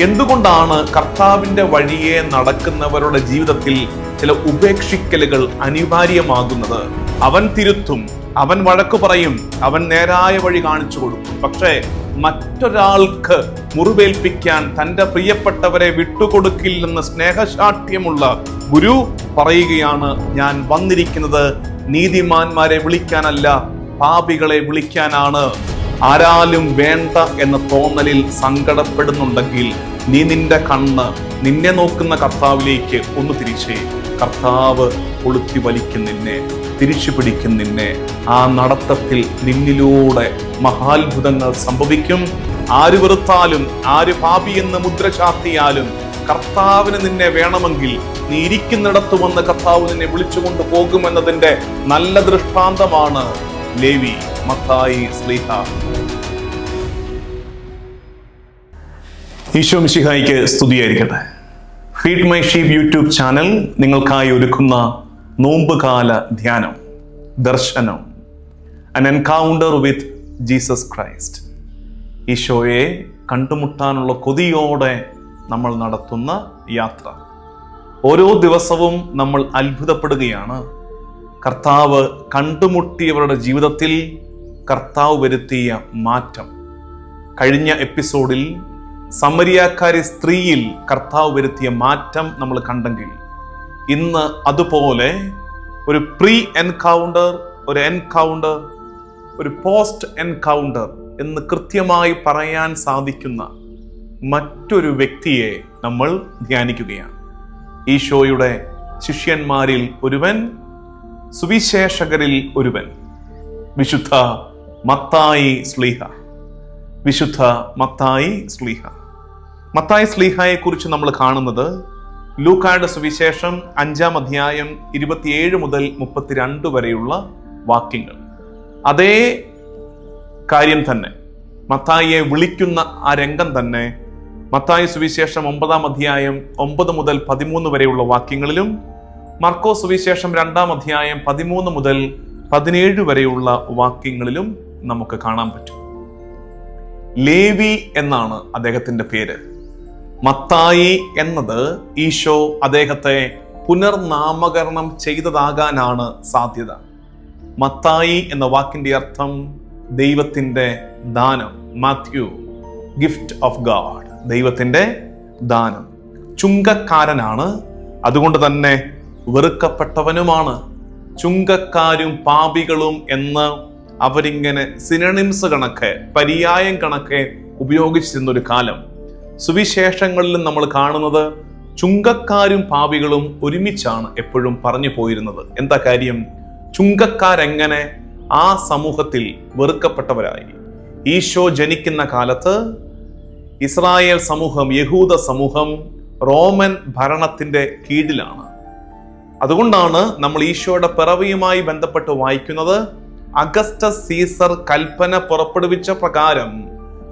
എന്തുകൊണ്ടാണ് കർത്താവിന്റെ വഴിയെ നടക്കുന്നവരുടെ ജീവിതത്തിൽ ചില ഉപേക്ഷിക്കലുകൾ അനിവാര്യമാകുന്നത്? അവൻ തിരുത്തും അവൻ വഴക്കു പറയും അവൻ നേരായ വഴി കാണിച്ചു കൊടുക്കും. പക്ഷേ മറ്റൊരാൾക്ക് മുറിവേൽപ്പിക്കാൻ തന്റെ പ്രിയപ്പെട്ടവരെ വിട്ടുകൊടുക്കില്ലെന്ന് സ്നേഹശാഠ്യമുള്ള ഗുരു പറയുകയാണ് ഞാൻ വന്നിരിക്കുന്നത് നീതിമാന്മാരെ വിളിക്കാനല്ല പാപികളെ വിളിക്കാനാണ്. ആരാലും വേണ്ട എന്ന തോന്നലിൽ സങ്കടപ്പെടുന്നുണ്ടെങ്കിൽ നീ നിന്റെ കണ്ണ് നിന്നെ നോക്കുന്ന കർത്താവിലേക്ക് ഒന്ന് തിരിച്ചേ. കർത്താവ് കൊളുത്തി വലിക്കും നിന്നെ തിരിച്ചു പിടിക്കും നിന്നെ. ആ നടത്തത്തിൽ നിന്നിലൂടെ മഹാത്ഭുതങ്ങൾ സംഭവിക്കും. ആര് വെറുത്താലും ആര് പാപിയെന്ന് മുദ്ര ചാർത്തിയാലും കർത്താവിന് നിന്നെ വേണമെങ്കിൽ നീ ഇരിക്കുന്നിടത്തു വന്ന് കർത്താവ് നിന്നെ വിളിച്ചുകൊണ്ട് പോകുമെന്നതിന്റെ നല്ല ദൃഷ്ടാന്തമാണ് ലേവി മത്തായി സ്ലീഹ. ഈശോ മിശിഹായിക്ക് സ്തുതിയായിരിക്കട്ടെ. Feed my sheep YouTube channel നിങ്ങൾക്കായി ഒരുക്കുന്ന നോമ്പുകാല ധ്യാനം ദർശനം അൻ എൻകൗണ്ടർ വിത്ത് ജീസസ് ക്രൈസ്റ്റ് ഈശോയെ കണ്ടുമുട്ടാനുള്ള കൊതിയോടെ നമ്മൾ നടത്തുന്ന യാത്ര. ഓരോ ദിവസവും നമ്മൾ അത്ഭുതപ്പെടുകയാണ്. കർത്താവ് കണ്ടുമുട്ടിയവരുടെ ജീവിതത്തിൽ കർത്താവ് വരുത്തിയ മാറ്റം. കഴിഞ്ഞ എപ്പിസോഡിൽ സമരിയാക്കാരി സ്ത്രീയിൽ കർത്താവ് വരുത്തിയ മാറ്റം നമ്മൾ കണ്ടെങ്കിൽ ഇന്ന് അതുപോലെ ഒരു പ്രീ എൻകൗണ്ടർ ഒരു എൻകൗണ്ടർ ഒരു പോസ്റ്റ് എൻകൗണ്ടർ എന്ന് കൃത്യമായി പറയാൻ സാധിക്കുന്ന മറ്റൊരു വ്യക്തിയെ നമ്മൾ ധ്യാനിക്കുകയാണ്. ഈശോയുടെ ശിഷ്യന്മാരിൽ ഒരുവൻ സുവിശേഷകരിൽ ഒരുവൻ. വിശുദ്ധ മത്തായി സ്ലീഹ. വിശുദ്ധ മത്തായി സ്ലീഹ. മത്തായി സ്ലീഹയെ കുറിച്ച് നമ്മൾ കാണുന്നത് ലൂക്കായുടെ സുവിശേഷം അഞ്ചാം അധ്യായം ഇരുപത്തിയേഴ് മുതൽ മുപ്പത്തിരണ്ട് വരെയുള്ള വാക്യങ്ങൾ. അതേ കാര്യം തന്നെ. മത്തായിയെ വിളിക്കുന്ന ആ രംഗം തന്നെ മത്തായി സുവിശേഷം ഒമ്പതാം അധ്യായം ഒമ്പത് മുതൽ പതിമൂന്ന് വരെയുള്ള വാക്യങ്ങളിലും മർക്കോ സുവിശേഷം രണ്ടാം അധ്യായം പതിമൂന്ന് മുതൽ പതിനേഴ് വരെയുള്ള വാക്യങ്ങളിലും നമുക്ക് കാണാൻ പറ്റും. ലേവി എന്നാണ് അദ്ദേഹത്തിന്റെ പേര്. മത്തായി എന്നത് ഈശോ അദ്ദേഹത്തെ പുനർനാമകരണം ചെയ്തതാകാനാണ് സാധ്യത. മത്തായി എന്ന വാക്കിന്റെ അർത്ഥം ദൈവത്തിന്റെ ദാനം മാത്യു ഗിഫ്റ്റ് ഓഫ് ഗാഡ് ദൈവത്തിന്റെ ദാനം. ചുങ്കക്കാരനാണ്. അതുകൊണ്ട് തന്നെ വെറുക്കപ്പെട്ടവനുമാണ്. ചുങ്കക്കാരും പാപികളും എന്ന് അവരിങ്ങനെ സിനണിംസ് കണക്ക് പര്യായം കണക്കെ ഉപയോഗിച്ചിരുന്ന ഒരു കാലം. സുവിശേഷങ്ങളിലും നമ്മൾ കാണുന്നത് ചുങ്കക്കാരും പാപികളും ഒരുമിച്ചാണ് എപ്പോഴും പറഞ്ഞു പോയിരുന്നത്. എന്താ കാര്യം? ചുങ്കക്കാരെങ്ങനെ ആ സമൂഹത്തിൽ വെറുക്കപ്പെട്ടവരായി? ഈശോ ജനിക്കുന്ന കാലത്ത് ഇസ്രായേൽ സമൂഹം യഹൂദ സമൂഹം റോമൻ ഭരണത്തിന്റെ കീഴിലാണ്. അതുകൊണ്ടാണ് നമ്മൾ ഈശോയുടെ പിറവിയുമായി ബന്ധപ്പെട്ട് വായിക്കുന്നത് അഗസ്റ്റ സീസർ കൽപ്പന പുറപ്പെടുവിച്ച പ്രകാരം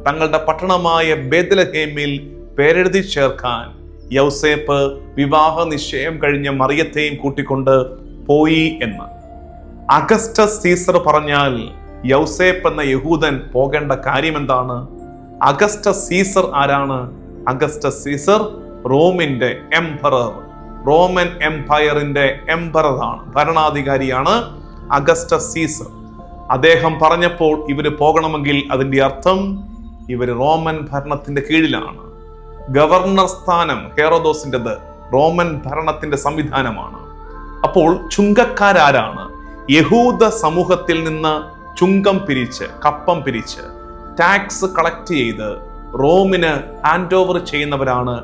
തങ്ങളുടെ പട്ടണമായ ബേദലഹേമിൽ പേരെഴുതി ചേർക്കാൻ യൗസേപ്പ് വിവാഹ നിശ്ചയം കഴിഞ്ഞ മറിയത്തെയും കൂട്ടിക്കൊണ്ട് പോയി എന്ന്. അഗസ്റ്റ സീസർ പറഞ്ഞാൽ യൗസേപ്പ് എന്ന യഹൂദൻ പോകേണ്ട കാര്യം എന്താണ് അഗസ്റ്റ സീസർ ആരാണ്? അഗസ്റ്റ സീസർ റോമിന്റെ എംപറർ. റോമൻ എംപയറിന്റെ എംപറാണ് ആണ് ഭരണാധികാരിയാണ് അഗസ്റ്റ സീസർ. അദ്ദേഹം പറഞ്ഞപ്പോൾ ഇവർ പോകണമെങ്കിൽ അതിന്റെ അർത്ഥം ഇവർ റോമൻ ഭരണത്തിന്റെ കീഴിലാണ്. ഗവർണർ സ്ഥാനം ഹെറോദോസിന്റെത് റോമൻ ഭരണത്തിന്റെ സംവിധാനമാണ്. അപ്പോൾ ചുങ്കക്കാരാരാണ്? യഹൂദ സമൂഹത്തിൽ നിന്ന് ചുങ്കം പിരിച്ച് കപ്പം പിരിച്ച് ടാക്സ് കളക്ട് ചെയ്ത് റോമിന് ഹാൻഡ് ഓവർ ചെയ്യുന്നവരാണ്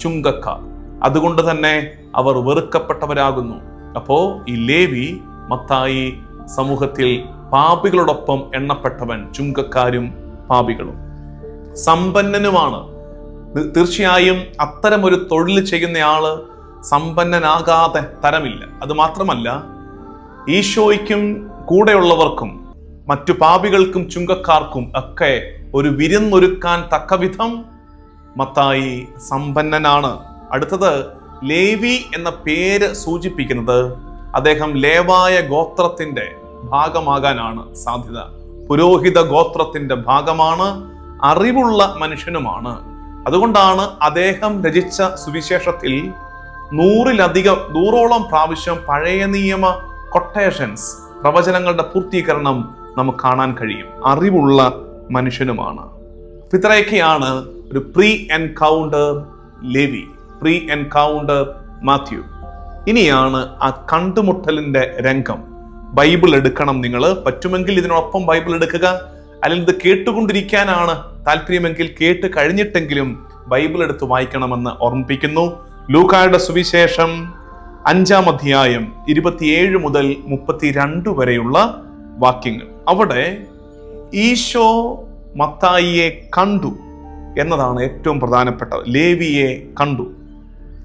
ചുങ്കക്കാർ. അതുകൊണ്ട് തന്നെ അവർ വെറുക്കപ്പെട്ടവരാകുന്നു. അപ്പോ ഈ ലേവി മത്തായി സമൂഹത്തിൽ പാപികളോടൊപ്പം എണ്ണപ്പെട്ടവൻ ചുങ്കക്കാരും പാപികളും. സമ്പന്നനുമാണ്. തീർച്ചയായും അത്തരം ഒരു തൊഴിൽ ചെയ്യുന്നയാൾ സമ്പന്നനാകാതെ തരമില്ല. അത് മാത്രമല്ല ഈശോയ്ക്കും കൂടെയുള്ളവർക്കും മറ്റു പാപികൾക്കും ചുങ്കക്കാർക്കും ഒക്കെ ഒരു വിരുന്നൊരുക്കാൻ തക്കവിധം മത്തായി സമ്പന്നനാണ്. അടുത്തത് ലേവി എന്ന പേര് സൂചിപ്പിക്കുന്നത് അദ്ദേഹം ലേവായ ഗോത്രത്തിന്റെ ഭാഗമാകാനാണ് സാധ്യത. പുരോഹിത ഗോത്രത്തിന്റെ ഭാഗമാണ് അറിവുള്ള മനുഷ്യനുമാണ്. അതുകൊണ്ടാണ് അദ്ദേഹം രചിച്ച സുവിശേഷത്തിൽ നൂറിലധികം നൂറോളം പ്രാവശ്യം പഴയ നിയമ കൊട്ടേഷൻസ് പ്രവചനങ്ങളുടെ പൂർത്തീകരണം നമുക്ക് കാണാൻ കഴിയും. അറിവുള്ള മനുഷ്യനുമാണ്. ഇത്രയൊക്കെയാണ് ഒരു pre encounter Levi. Pre encounter Matthew ഇനിയാണ് ആ കണ്ടുമുട്ടലിന്റെ രംഗം. ബൈബിൾ എടുക്കണം നിങ്ങൾ പറ്റുമെങ്കിൽ ഇതിനൊപ്പം ബൈബിൾ എടുക്കുക. അല്ലെങ്കിൽ ഇത് കേട്ടുകൊണ്ടിരിക്കാനാണ് താല്പര്യമെങ്കിൽ കേട്ട് കഴിഞ്ഞിട്ടെങ്കിലും ബൈബിൾ എടുത്ത് വായിക്കണമെന്ന് ഓർമ്മിപ്പിക്കുന്നു. ലൂക്കായുടെ സുവിശേഷം അഞ്ചാം അധ്യായം ഇരുപത്തിയേഴ് മുതൽ മുപ്പത്തിരണ്ട് വരെയുള്ള വാക്യങ്ങൾ. അവിടെ ഈശോ മത്തായിയെ കണ്ടു എന്നതാണ് ഏറ്റവും പ്രധാനപ്പെട്ടത്. ലേവിയെ കണ്ടു.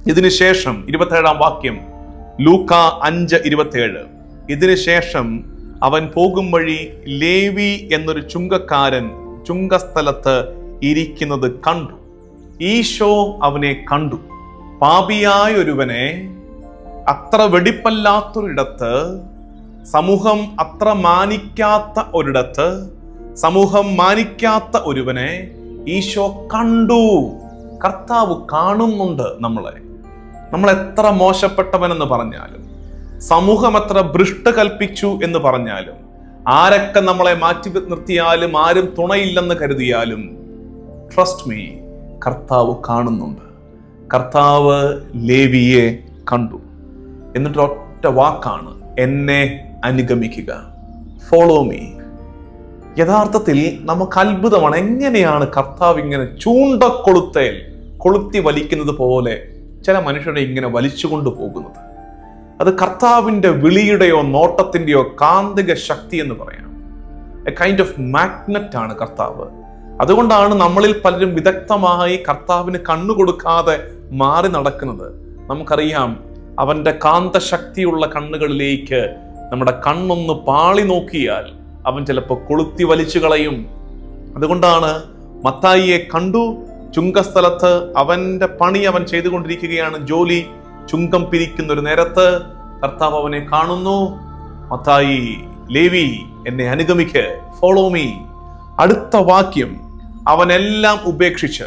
ഇതിനുശേഷം ഇരുപത്തേഴാം വാക്യം ലൂക്ക അഞ്ച് ഇരുപത്തേഴ് ഇതിനുശേഷം അവൻ പോകും വഴി ലേവി എന്നൊരു ചുങ്കക്കാരൻ ചുങ്കസ്ഥലത്ത് ഇരിക്കുന്നത് കണ്ടു. ഈശോ അവനെ കണ്ടു. പാപിയായ ഒരുവനെ അത്ര വെടിപ്പല്ലാത്തൊരിടത്ത് സമൂഹം അത്ര മാനിക്കാത്ത ഒരിടത്ത് സമൂഹം മാനിക്കാത്ത ഒരുവനെ ഈശോ കണ്ടു. കർത്താവ് കാണുന്നുണ്ട് നമ്മളെ. നമ്മൾ എത്ര മോശപ്പെട്ടവനെന്ന് പറഞ്ഞാലും സമൂഹം എത്ര ഭ്രഷ്ട കൽപ്പിച്ചു എന്ന് പറഞ്ഞാലും ആരൊക്കെ നമ്മളെ മാറ്റി നിർത്തിയാലും ആരും തുണയില്ലെന്ന് കരുതിയാലും ട്രസ്റ്റ് മീ കർത്താവ് കാണുന്നുണ്ട്. കർത്താവ് ലേവിയെ കണ്ടു. എന്നിട്ട് ഒറ്റ വാക്കാണ് എന്നെ അനുഗമിക്കുക. ഫോളോ മീ യഥാർത്ഥത്തിൽ നമുക്ക് അത്ഭുതമാണ് എങ്ങനെയാണ് കർത്താവ് ഇങ്ങനെ ചൂണ്ടക്കൊളുത്തേൽ കൊളുത്തി വലിക്കുന്നത് പോലെ ചില മനുഷ്യരെ ഇങ്ങനെ വലിച്ചുകൊണ്ട് പോകുന്നത്. അത് കർത്താവിന്റെ വിളിയുടെയോ നോട്ടത്തിന്റെയോ കാന്തിക ശക്തി എന്ന് പറയാം. എ കൈൻഡ് ഓഫ് മാഗ്നറ്റ് ആണ് കർത്താവ്. അതുകൊണ്ടാണ് നമ്മളിൽ പലരും വിദഗ്ധമായി കർത്താവിന് കണ്ണു കൊടുക്കാതെ മാറി നടക്കുന്നത്. നമുക്കറിയാം അവന്റെ കാന്തശക്തിയുള്ള കണ്ണുകളിലേക്ക് നമ്മുടെ കണ്ണൊന്ന് പാളി നോക്കിയാൽ അവൻ ചിലപ്പോൾ കൊളുത്തി വലിച്ചു കളയും. അതുകൊണ്ടാണ് മത്തായിയെ കണ്ടു ചുങ്കസ്ഥലത്ത് അവന്റെ പണി അവൻ ചെയ്തുകൊണ്ടിരിക്കുകയാണ്. ജോലി ചുങ്കം പിരിക്കുന്ന ഒരു നേരത്ത് കർത്താവ് അവനെ കാണുന്നു. മത്തായി ലേവി എന്നെ അനുഗമിക്ക് ഫോളോ മീ അടുത്ത വാക്യം അവനെല്ലാം ഉപേക്ഷിച്ച്.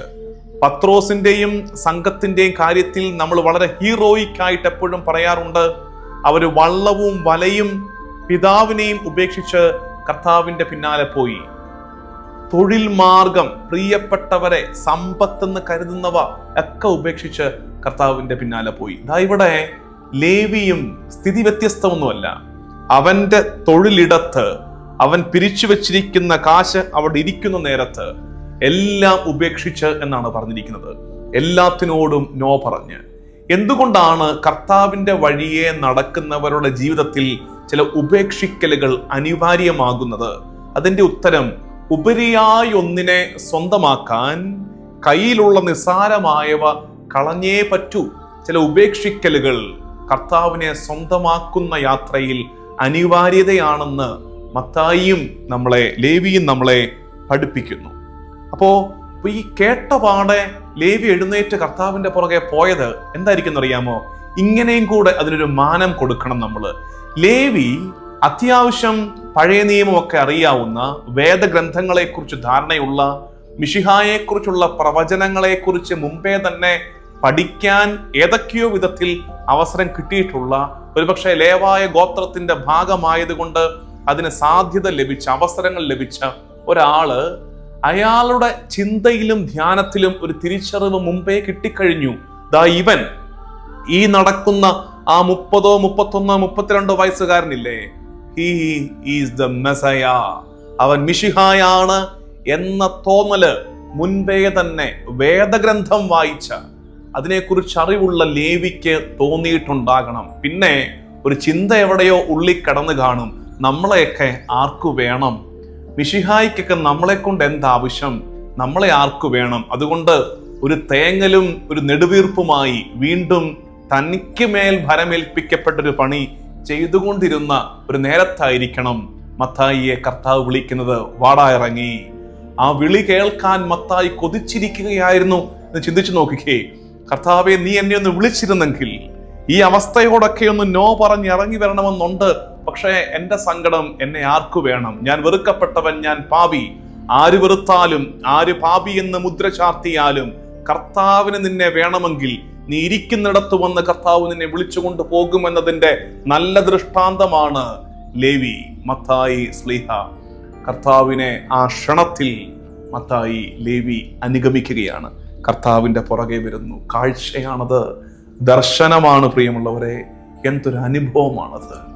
പത്രോസിന്റെയും സംഘത്തിന്റെയും കാര്യത്തിൽ നമ്മൾ വളരെ ഹീറോയിക് ആയിട്ട് എപ്പോഴും പറയാറുണ്ട്. അവർ വള്ളവും വലയും പിതാവിനെയും ഉപേക്ഷിച്ച് കർത്താവിന്റെ പിന്നാലെ പോയി. തൊഴിൽ മാർഗം പ്രിയപ്പെട്ടവരെ സമ്പത്ത് എന്ന് കരുതുന്നവ ഒക്കെ ഉപേക്ഷിച്ച് കർത്താവിന്റെ പിന്നാലെ പോയി. ഇതാ ഇവിടെ ലേവിയും സ്ഥിതി വ്യത്യസ്തമൊന്നുമല്ല. അവന്റെ തൊഴിലിടത്ത് അവൻ പിരിച്ചു വച്ചിരിക്കുന്ന കാശ് അവിടെ ഇരിക്കുന്ന നേരത്ത് എല്ലാം ഉപേക്ഷിച്ച് എന്നാണ് പറഞ്ഞിരിക്കുന്നത്. എല്ലാത്തിനോടും നോ പറഞ്ഞ്. എന്തുകൊണ്ടാണ് കർത്താവിന്റെ വഴിയെ നടക്കുന്നവരുടെ ജീവിതത്തിൽ ചില ഉപേക്ഷിക്കലുകൾ അനിവാര്യമാകുന്നത്? അതിന്റെ ഉത്തരം ഉപരിയായി ഒന്നിനെ സ്വന്തമാക്കാൻ കയ്യിലുള്ള നിസ്സാരമായവ കളഞ്ഞേ പറ്റൂ. ചില ഉപേക്ഷിക്കലുകൾ കർത്താവിനെ സ്വന്തമാക്കുന്ന യാത്രയിൽ അനിവാര്യതയാണെന്ന് മത്തായിയും നമ്മളെ ലേവിയും നമ്മളെ പഠിപ്പിക്കുന്നു. അപ്പോ ഈ കേട്ട പാടെ ലേവി എഴുന്നേറ്റ് കർത്താവിന്റെ പുറകെ പോയത് എന്തായിരിക്കും അറിയാമോ ഇങ്ങനെയും കൂടെ അതിനൊരു മാനം കൊടുക്കണം നമ്മൾ ലേവി അത്യാവശ്യം പഴയ നിയമമൊക്കെ അറിയാവുന്ന വേദഗ്രന്ഥങ്ങളെക്കുറിച്ച് ധാരണയുള്ള മിഷിഹായെക്കുറിച്ചുള്ള പ്രവചനങ്ങളെക്കുറിച്ച് മുമ്പേ തന്നെ പഠിക്കാൻ ഏതൊക്കെയോ വിധത്തിൽ അവസരം കിട്ടിയിട്ടുള്ള ഒരുപക്ഷെ ലേവായ ഗോത്രത്തിന്റെ ഭാഗമായതുകൊണ്ട് അതിന് സാധ്യത ലഭിച്ച അവസരങ്ങൾ ലഭിച്ച ഒരാൾ അയാളുടെ ചിന്തയിലും ധ്യാനത്തിലും ഒരു തിരിച്ചറിവ് മുമ്പേ കിട്ടിക്കഴിഞ്ഞു. ദാ ഇവൻ. ഈ നടക്കുന്ന ആ മുപ്പതോ മുപ്പത്തൊന്നോ മുപ്പത്തിരണ്ടോ വയസ്സുകാരനില്ലേ? ഈസ് ദ അവൻ മിഷിഹായാണ് എന്ന തോന്നൽ മുൻപേ തന്നെ വേദഗ്രന്ഥം വായിച്ച. അതിനെക്കുറിച്ച് അറിവുള്ള ലേവിക്ക് തോന്നിയിട്ടുണ്ടാകണം. പിന്നെ ഒരു ചിന്ത എവിടെയോ ഉള്ളിൽ കടന്നു കാണും. നമ്മളെയൊക്കെ ആർക്കു വേണം? മിഷിഹായിക്കൊക്കെ നമ്മളെ കൊണ്ട് എന്താവശ്യം? നമ്മളെ ആർക്കു വേണം? അതുകൊണ്ട് ഒരു തേങ്ങലും ഒരു നെടുവീർപ്പുമായി വീണ്ടും തനിക്ക് മേൽ ഭരമേൽപ്പിക്കപ്പെട്ടൊരു പണി ചെയ്തുകൊണ്ടിരുന്ന ഒരു നേരത്തായിരിക്കണം മത്തായിയെ കർത്താവ് വിളിക്കുന്നത്. വാടാ ഇറങ്ങി ആ വിളി കേൾക്കാൻ മത്തായി കൊതിച്ചിരിക്കുകയായിരുന്നു എന്ന് ചിന്തിച്ചു നോക്കിക്കേ. കർത്താവെ നീ എന്നെ ഒന്ന് വിളിച്ചിരുന്നെങ്കിൽ ഈ അവസ്ഥയോടൊക്കെ ഒന്ന് നോ പറഞ്ഞ് ഇറങ്ങി വരണമെന്നുണ്ട്. പക്ഷേ എന്റെ സങ്കടം എന്നെ ആർക്കു വേണം? ഞാൻ വെറുക്കപ്പെട്ടവൻ ഞാൻ പാപി. ആര് വെറുത്താലും ആര് പാപി എന്ന് മുദ്ര ചാർത്തിയാലും കർത്താവിന് നിന്നെ വേണമെങ്കിൽ നീ ഇരിക്കുന്നിടത്ത് വന്ന് കർത്താവ് നിന്നെ വിളിച്ചുകൊണ്ട് പോകുമെന്നതിന്റെ നല്ല ദൃഷ്ടാന്തമാണ് ലേവി മത്തായി സ്ലീഹ. കർത്താവിനെ ആ ക്ഷണത്തിൽ മത്തായി ലേവി അനുഗമിക്കുകയാണ്. കർത്താവിന്റെ പുറകെ വരുന്നു. കാഴ്ചയാണത്. ദർശനമാണ് പ്രിയമുള്ളവരെ. എന്തൊരു അനുഭവമാണത്.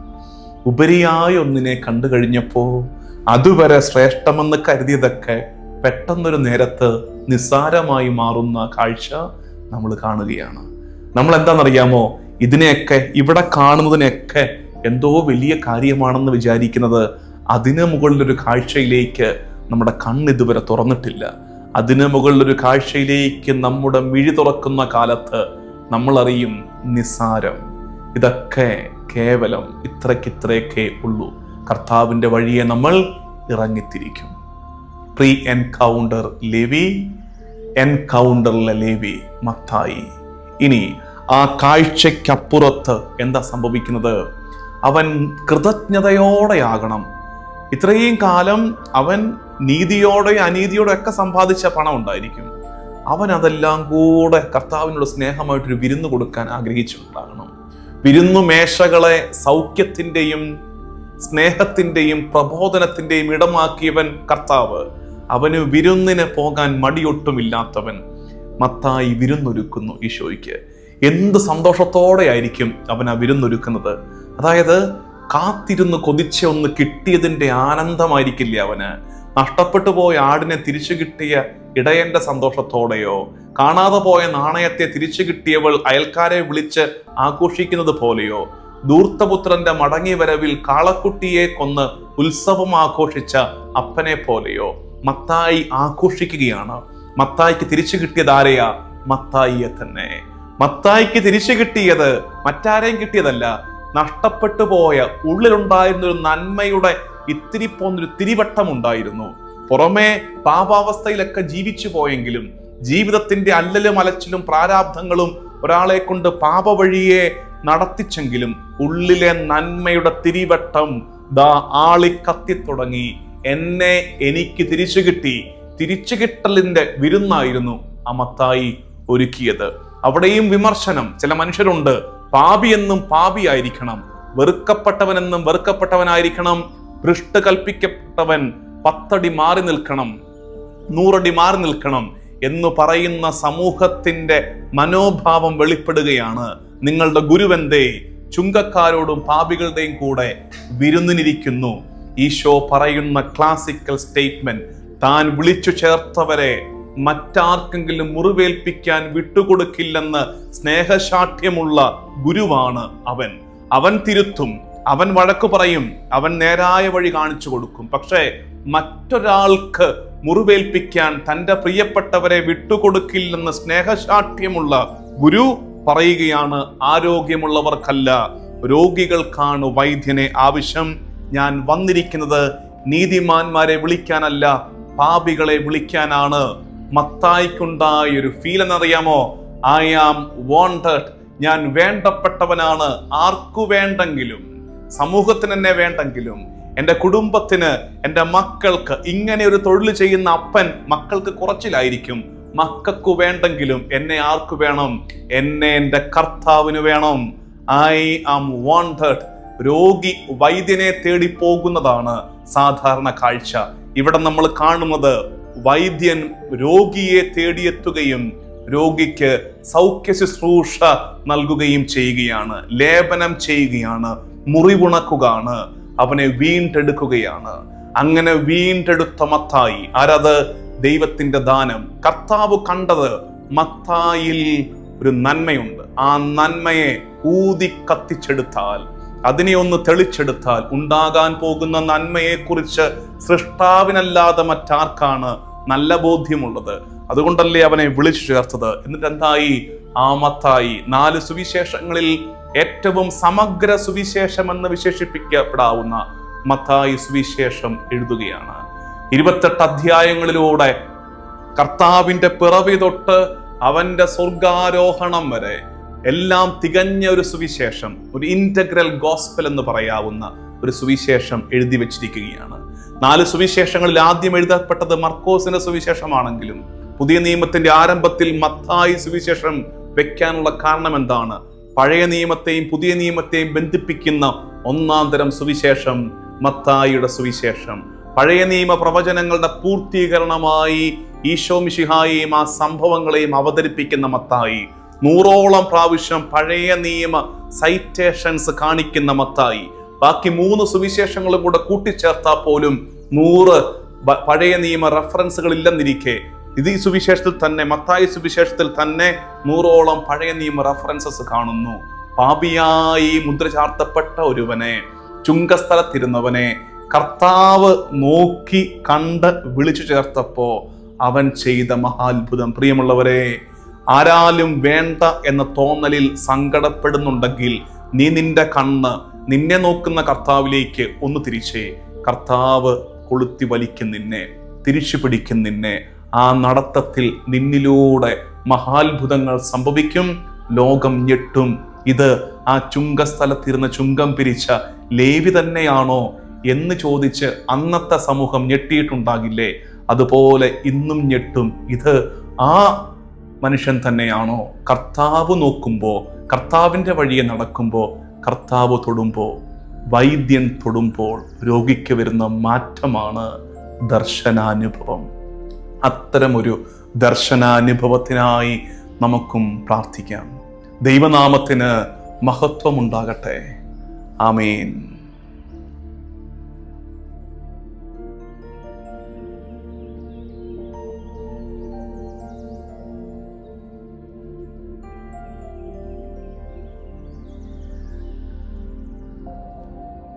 ഉപരിയായ ഒന്നിനെ കണ്ടു കഴിഞ്ഞപ്പോൾ അതുവരെ ശ്രേഷ്ഠമെന്ന് കരുതിയതൊക്കെ പെട്ടെന്നൊരു നേരത്ത് നിസ്സാരമായി മാറുന്ന കാഴ്ച നമ്മൾ കാണുകയാണ്. നമ്മൾ എന്താണെന്നറിയാമോ ഇതിനെയൊക്കെ ഇവിടെ കാണുന്നതിനെയൊക്കെ എന്തോ വലിയ കാര്യമാണെന്ന് വിചാരിക്കുന്നത് അതിന് മുകളിലൊരു കാഴ്ചയിലേക്ക് നമ്മുടെ കണ്ണ് ഇതുവരെ തുറന്നിട്ടില്ല. അതിന് മുകളിലൊരു കാഴ്ചയിലേക്ക് നമ്മുടെ മിഴി തുറക്കുന്ന കാലത്ത് നമ്മളറിയും നിസാരം ഇതൊക്കെ കേവലം ഇത്രയ്ക്കിത്രയൊക്കെ ഉള്ളൂ. കർത്താവിന്റെ വഴിയെ നമ്മൾ ഇറങ്ങിത്തിരിക്കും. Pre encounter Levi. എൻകൗണ്ടറിലെ Levi Mathai. ഇനി ആ കാഴ്ചയ്ക്കപ്പുറത്ത് എന്താ സംഭവിക്കുന്നത്? അവൻ കൃതജ്ഞതയോടെയാകണം. ഇത്രയും കാലം അവൻ നീതിയോടെ അനീതിയോടെ ഒക്കെ സമ്പാദിച്ച പണം ഉണ്ടായിരിക്കും. അവൻ അതെല്ലാം കൂടെ കർത്താവിനോട് സ്നേഹമായിട്ടൊരു വിരുന്ന് കൊടുക്കാൻ ആഗ്രഹിച്ചിട്ടുണ്ടാകണം. വിരുന്നു മേശകളെ സൗഖ്യത്തിന്റെയും സ്നേഹത്തിന്റെയും പ്രബോധനത്തിന്റെയും ഇടമാക്കിയവൻ കർത്താവ്. അവന് വിരുന്നിന് പോകാൻ മടിയൊട്ടുമില്ലാത്തവൻ മത്തായി വിരുന്നൊരുക്കുന്നു ഈശോയ്ക്ക്. എന്ത് സന്തോഷത്തോടെ ആയിരിക്കും അവൻ ആ വിരുന്നൊരുക്കുന്നത്? അതായത് കാത്തിരുന്ന് കൊതിച്ച ഒന്ന് കിട്ടിയതിന്റെ ആനന്ദമായിരിക്കില്ല അവന്? നഷ്ടപ്പെട്ടു പോയ ആടിനെ തിരിച്ചു കിട്ടിയ ഇടയന്റെ സന്തോഷത്തോടെയോ? കാണാതെ പോയ നാണയത്തെ തിരിച്ചു കിട്ടിയവൾ അയൽക്കാരെ വിളിച്ച് ആഘോഷിക്കുന്നത് പോലെയോ? ദൂർത്തപുത്രന്റെ മടങ്ങി വരവിൽ കാളക്കുട്ടിയെ കൊന്ന് ഉത്സവം ആഘോഷിച്ച അപ്പനെ പോലെയോ? മത്തായി ആഘോഷിക്കുകയാണ്. മത്തായിക്ക് തിരിച്ചു കിട്ടിയത് ആരെയാ? മത്തായിയെ തന്നെ. മത്തായിക്ക് തിരിച്ചു കിട്ടിയത് മറ്റാരെയും കിട്ടിയതല്ല നഷ്ടപ്പെട്ടു പോയ ഉള്ളിലുണ്ടായിരുന്ന ഒരു നന്മയുടെ ഇത്തിരി പോന്നൊരു തിരിവട്ടം ഉണ്ടായിരുന്നു പുറമേ പാപാവസ്ഥയിലൊക്കെ ജീവിച്ചു പോയെങ്കിലും ജീവിതത്തിന്റെ അല്ലലും അലച്ചിലും പ്രാരാബ്ധങ്ങളും ഒരാളെ കൊണ്ട് പാപവഴിയെ നടത്തിച്ചെങ്കിലും ഉള്ളിലെ നന്മയുടെ തിരിവട്ടം ദാ ആളി കത്തിത്തുടങ്ങി എന്നെ എനിക്ക് തിരിച്ചു കിട്ടി. തിരിച്ചു കിട്ടലിന്റെ വിരുന്നായിരുന്നു അമത്തായി ഒരുക്കിയത്. അവിടെയും വിമർശനം. ചില മനുഷ്യരുണ്ട് പാപി എന്നും പാപിയായിരിക്കണം വെറുക്കപ്പെട്ടവനെന്നും വെറുക്കപ്പെട്ടവനായിരിക്കണം. ഭ്രഷ്ട് കൽപ്പിക്കപ്പെട്ടവൻ പത്തടി മാറി നിൽക്കണം നൂറടി മാറി നിൽക്കണം എന്ന് പറയുന്ന സമൂഹത്തിന്റെ മനോഭാവം വെളിപ്പെടുകയാണ്. നിങ്ങളുടെ ഗുരുവെന്തേ ചുങ്കക്കാരോടും പാപികളുടെയും കൂടെ വിരുന്നിനിരിക്കുന്നു. ഈശോ പറയുന്ന ക്ലാസിക്കൽ സ്റ്റേറ്റ്മെന്റ് താൻ വിളിച്ചു ചേർത്തവരെ മറ്റാർക്കെങ്കിലും മുറിവേൽപ്പിക്കാൻ വിട്ടുകൊടുക്കില്ലെന്ന് സ്നേഹശാഠ്യമുള്ള ഗുരുവാണ് അവൻ. അവൻ തിരുത്തും അവൻ വഴക്കു പറയും അവൻ നേരായ വഴി കാണിച്ചു കൊടുക്കും. പക്ഷേ മറ്റൊരാൾക്ക് മുറിവേൽപ്പിക്കാൻ തന്റെ പ്രിയപ്പെട്ടവരെ വിട്ടുകൊടുക്കില്ലെന്ന് സ്നേഹശാഠ്യമുള്ള ഗുരു പറയുകയാണ് ആരോഗ്യമുള്ളവർക്കല്ല രോഗികൾക്കാണ് വൈദ്യനെ ആവശ്യം. ഞാൻ വന്നിരിക്കുന്നത് നീതിമാന്മാരെ വിളിക്കാനല്ല പാപികളെ വിളിക്കാനാണ്. മത്തായിക്കുണ്ടായ ഒരു ഫീൽ എന്നറിയാമോ? ഐ ആം വോണ്ടഡ് ഞാൻ വേണ്ടപ്പെട്ടവനാണ്. ആർക്കു വേണ്ടെങ്കിലും സമൂഹത്തിന് എന്നെ വേണ്ടെങ്കിലും എന്റെ കുടുംബത്തിന് എന്റെ മക്കൾക്ക് ഇങ്ങനെ ഒരു തൊഴിൽ ചെയ്യുന്ന അപ്പൻ മക്കൾക്ക് കുറച്ചിലായിരിക്കും. മക്കൾക്ക് വേണ്ടെങ്കിലും എന്നെ ആർക്കു വേണം? എന്നെ എന്റെ കർത്താവിന് വേണം. ഐ ആം വാണ്ടഡ് രോഗി വൈദ്യനെ തേടി പോകുന്നതാണ് സാധാരണ കാഴ്ച. ഇവിടെ നമ്മൾ കാണുന്നത് വൈദ്യൻ രോഗിയെ തേടിയെത്തുകയും രോഗിക്ക് സൗഖ്യ ശുശ്രൂഷ നൽകുകയും ചെയ്യുകയാണ് ലേപനം ചെയ്യുകയാണ് മുറിവുണക്കുകയാണ് അവനെ വീണ്ടെടുക്കുകയാണ്. അങ്ങനെ വീണ്ടെടുത്ത മത്തായി ആരത്? ദൈവത്തിന്റെ ദാനം. കർത്താവ് കണ്ടത് മത്തായിൽ ഒരു നന്മയുണ്ട്. ആ നന്മയെ ഊതി കത്തിച്ചെടുത്താൽ അതിനെ ഒന്ന് തെളിച്ചെടുത്താൽ ഉണ്ടാകാൻ പോകുന്ന നന്മയെക്കുറിച്ച് സൃഷ്ടാവിനല്ലാതെ മറ്റാർക്കാണ് നല്ല ബോധ്യമുള്ളത്. അതുകൊണ്ടല്ലേ അവനെ വിളിച്ചു ചേർത്തത്? എന്നിട്ട് എന്തായി? ആമത്തായി നാല് സുവിശേഷങ്ങളിൽ ഏറ്റവും സമഗ്ര സുവിശേഷം എന്ന് വിശേഷിപ്പിക്കപ്പെടാവുന്ന മത്തായി സുവിശേഷം എഴുതുകയാണ്. ഇരുപത്തെട്ട് അധ്യായങ്ങളിലൂടെ കർത്താവിന്റെ പിറവി തൊട്ട് അവന്റെ സ്വർഗാരോഹണം വരെ എല്ലാം തികഞ്ഞ ഒരു സുവിശേഷം ഒരു ഇന്റഗ്രൽ ഗോസ്പൽ എന്ന് പറയാവുന്ന ഒരു സുവിശേഷം എഴുതി വച്ചിരിക്കുകയാണ്. നാല് സുവിശേഷങ്ങളിൽ ആദ്യം എഴുതപ്പെട്ടത് മർക്കോസിന്റെ സുവിശേഷമാണെങ്കിലും പുതിയ നിയമത്തിന്റെ ആരംഭത്തിൽ മത്തായി സുവിശേഷം വെക്കാനുള്ള കാരണം എന്താണ്? പഴയ നിയമത്തെയും പുതിയ നിയമത്തെയും ബന്ധിപ്പിക്കുന്ന ഒന്നാം തരം സുവിശേഷം മത്തായിയുടെ സുവിശേഷം. പഴയ നിയമ പ്രവചനങ്ങളുടെ പൂർത്തീകരണമായി ഈശോ മിഷിഹായെയും ആ സംഭവങ്ങളെയും അവതരിപ്പിക്കുന്ന മത്തായി. നൂറോളം പ്രാവശ്യം പഴയ നിയമ സൈറ്റേഷൻസ് കാണിക്കുന്ന മത്തായി. ബാക്കി മൂന്ന് സുവിശേഷങ്ങളും കൂടെ കൂട്ടിച്ചേർത്താൽ പോലും നൂറ് പഴയ നിയമ റെഫറൻസുകൾ ഇല്ലെന്നിരിക്കെ ഇത് ഈ സുവിശേഷത്തിൽ തന്നെ മത്തായി സുവിശേഷത്തിൽ തന്നെ നൂറോളം പഴയ നിയമ റെഫറൻസസ് കാണുന്നു. പാപിയായി മുദ്ര ചാർത്തപ്പെട്ട ഒരുവനെ ചുങ്കസ്ഥലത്തിരുന്നവനെ കർത്താവ് നോക്കി കണ്ട് വിളിച്ചു ചേർത്തപ്പോ അവൻ ചെയ്ത മഹാത്ഭുതം. പ്രിയമുള്ളവരെ ആരാലും വേണ്ട എന്ന തോന്നലിൽ സങ്കടപ്പെടുന്നുണ്ടെങ്കിൽ നീ നിന്റെ കണ്ണ് നിന്നെ നോക്കുന്ന കർത്താവിലേക്ക് ഒന്ന് തിരിച്ചേ. കർത്താവ് കൊളുത്തി വലിക്കും നിന്നെ തിരിച്ചു പിടിക്കും നിന്നെ. ആ നടത്തത്തിൽ നിന്നിലൂടെ മഹാത്ഭുതങ്ങൾ സംഭവിക്കും ലോകം ഞെട്ടും. ഇത് ആ ചുങ്കസ്ഥലത്തിരുന്ന് ചുങ്കം പിരിച്ച ലേവി തന്നെയാണോ എന്ന് ചോദിച്ച് അന്നത്തെ സമൂഹം ഞെട്ടിയിട്ടുണ്ടാകില്ലേ? അതുപോലെ ഇന്നും ഞെട്ടും. ഇത് ആ മനുഷ്യൻ തന്നെയാണോ? കർത്താവ് നോക്കുമ്പോൾ കർത്താവിന്റെ വഴിയെ നടക്കുമ്പോൾ കർത്താവ് തൊടുമ്പോൾ വൈദ്യൻ തൊടുമ്പോൾ രോഗിക്ക് വരുന്ന മാറ്റമാണ് ദർശനാനുഭവം. അത്തരമൊരു ദർശനാനുഭവത്തിനായി നമുക്കും പ്രാർത്ഥിക്കാം. ദൈവനാമത്തിന് മഹത്വമുണ്ടാകട്ടെ. ആമേൻ.